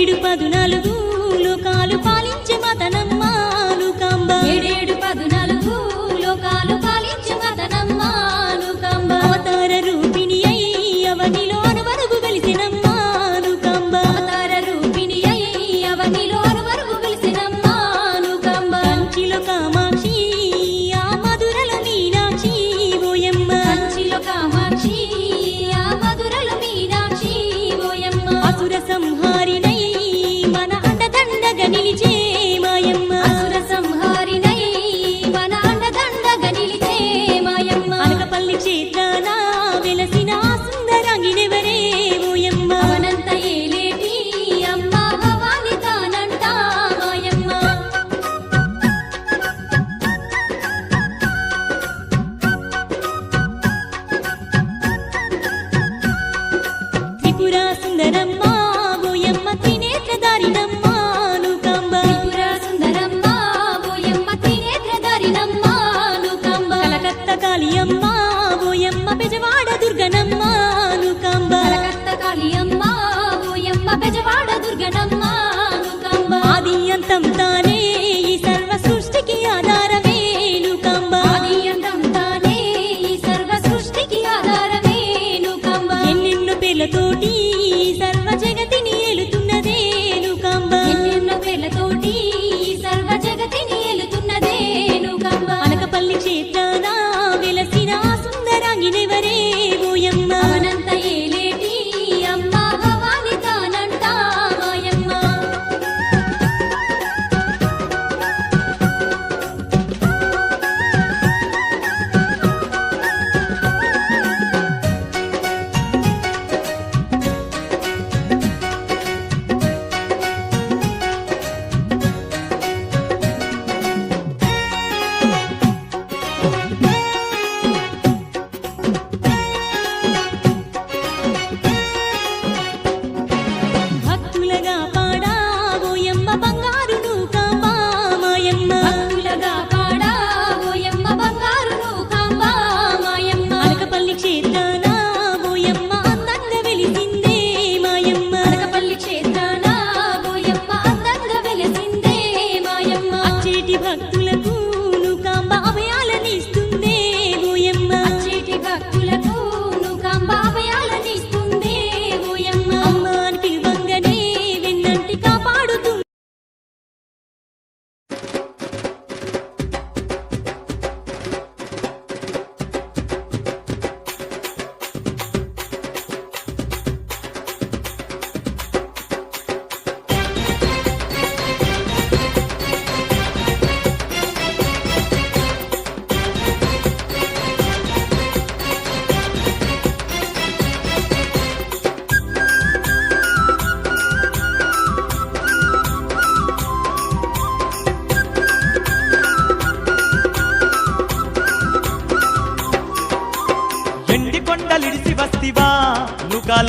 ఏడు పదునాలుగు లోకాలు పాలి అనకపల్లి క్షేత్రాన వెలసిన సుందరాంగినెవరే ఓయమ్మ? అవనంత ఏలేటి అమ్మ భవాని తానంట మాయమ్మ త్రిపుర సుందరమ్మ ఓయమ్మ త్రినేత్రధారిణమ్మ లూకాంబ. త్రిపుర సుందరమ్మ ఓయమ్మ త్రినేత్రధారిణమ్మ. లూకాంబ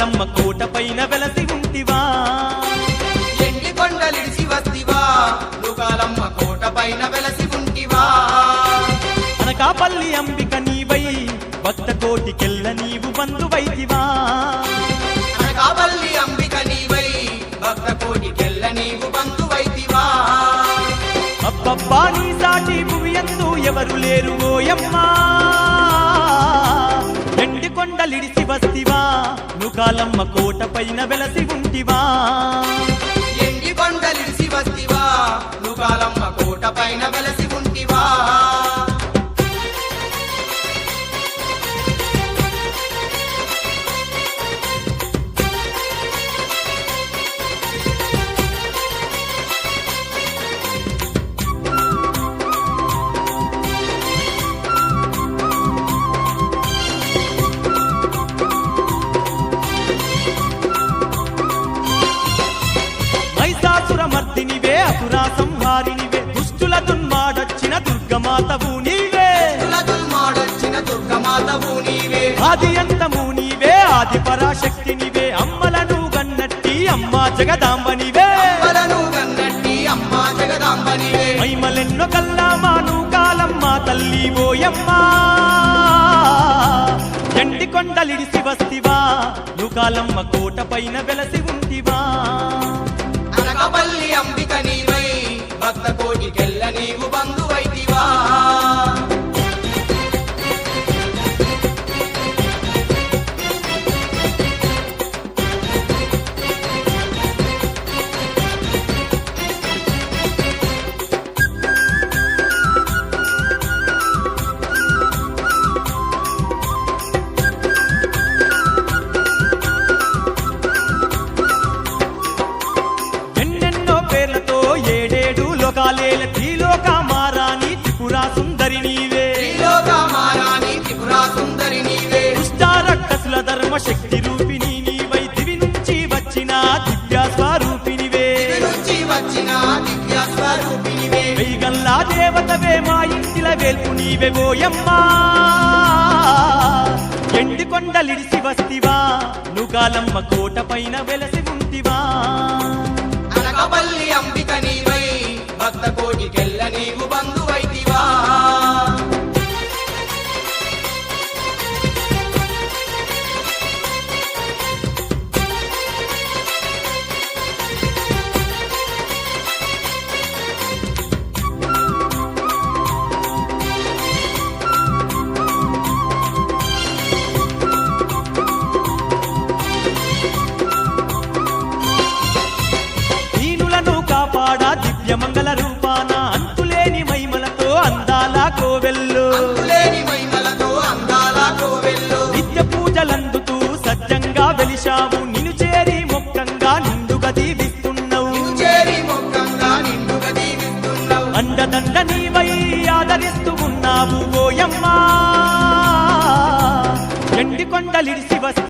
నుకాలమ్మ కోట పైన వెలసి ఉంటివా? ఎండి కొండలిడిసి వస్తివా? నుకాలమ్మ కోట పైన వెలసి ఉంటివా? అనకాపల్లి అంబిక నీవై భక్త కోటికెల్ల నీవు బంధువైతివా అనకాపల్లి అంబిక నీవై భక్త కోటికెల్ల నీవు బంధువైతివా అబ్బబ్బా నీ సాటి భువియందు ఎవరు లేరు ఓయమ్మా? ఎండి కొండలిడిసి వస్తివా? నుకాలమ్మ కోట పైన వెలసి ఉంటివా? వారినివే దుష్టుల దున్మాడొచ్చిన దుర్గమాతవు నీవే. దుర్గమాడొచ్చిన దుర్గమాతవు నీవే. ఆది అంతము నీవే ఆది పరాశక్తి నీవే అమ్మలను గన్నట్టి అమ్మ జగదాంబ నీవే అమ్మలను గన్నట్టి అమ్మ జగదాంబ నీవే మైమలెన్నో కల్లామాను కాలమ్మ తల్లి ఓయమ్మా. ఎండి కొండలిడిసి వస్తివా కోట పైన వెలసి ఉంటివా. అనకపల్లి అంబిక నీవే. భక్త కోటి కెల్ల నీవు బంధువైతి నా దేవతవే మా ఇంటిల వెలుపు నీవే ఓయమ్మా. ఎండి కొండలిడిసి వస్తివా నుగాలమ్మ కోట పైన వెలసి ఉంటివా. అంబిక నీవ